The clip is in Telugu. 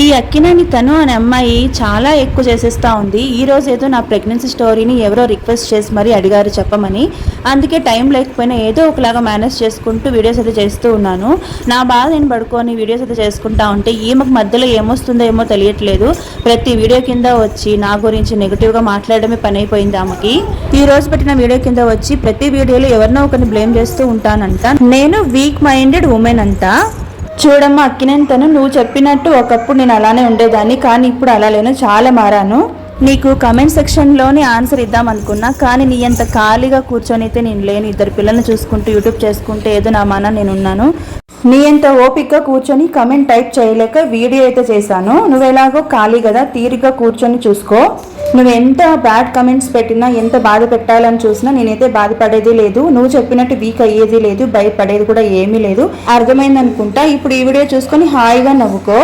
ఈ అక్కినేని తను అనే అమ్మాయి చాలా ఎక్కువ చేసేస్తూ ఉంది. ఈ రోజు ఏదో నా ప్రెగ్నెన్సీ స్టోరీని ఎవరో రిక్వెస్ట్ చేసి మరీ అడిగారు చెప్పమని. అందుకే టైం లేకపోయినా ఏదో ఒకలాగా మేనేజ్ చేసుకుంటూ వీడియోస్ అయితే చేస్తూ ఉన్నాను. నా బాధ నేను పడుకొని వీడియోస్ అయితే చేసుకుంటా ఉంటే ఈమెకు మధ్యలో ఏమొస్తుందో ఏమో తెలియట్లేదు. ప్రతి వీడియో కింద వచ్చి నా గురించి నెగిటివ్గా మాట్లాడడమే పని అయిపోయింది ఆమెకి. ఈ రోజు పెట్టిన వీడియో కింద వచ్చి ప్రతి వీడియోలో ఎవరినో ఒకరిని బ్లేమ్ చేస్తూ ఉంటానంట. నేను వీక్ మైండెడ్ ఉమెన్ అంతా చూడమ్మా అక్కినేని తను నువ్వు చెప్పినట్టు ఒకప్పుడు నేను అలానే ఉండేదాన్ని కానీ ఇప్పుడు అలా లేను చాలా మారాను. నీకు కమెంట్ సెక్షన్లోనే ఆన్సర్ ఇద్దాం అనుకున్నా కానీ నీ అంత ఖాళీగా కూర్చొని అయితే నేను లేను. ఇద్దరు పిల్లల్ని చూసుకుంటూ యూట్యూబ్ చేసుకుంటూ ఏదో నా మన నేను ఉన్నాను నీ అంత ఓపిక కూర్చొని కమెంట్ టైప్ చేయలేక వీడియో అయితే చేశాను. నువ్వు ఎలాగో ఖాళీ కదా తీరిగా కూర్చొని చూసుకో. నువ్వు ఎంత బ్యాడ్ కమెంట్స్ పెట్టినా ఎంత బాధ పెట్టాలని చూసినా నేనైతే బాధపడేది లేదు. నువ్వు చెప్పినట్టు వీక్ అయ్యేది లేదు భయపడేది కూడా ఏమీ లేదు. అర్థమైంది అనుకుంటా ఇప్పుడు ఈ వీడియో చూసుకొని హాయిగా నవ్వుకో.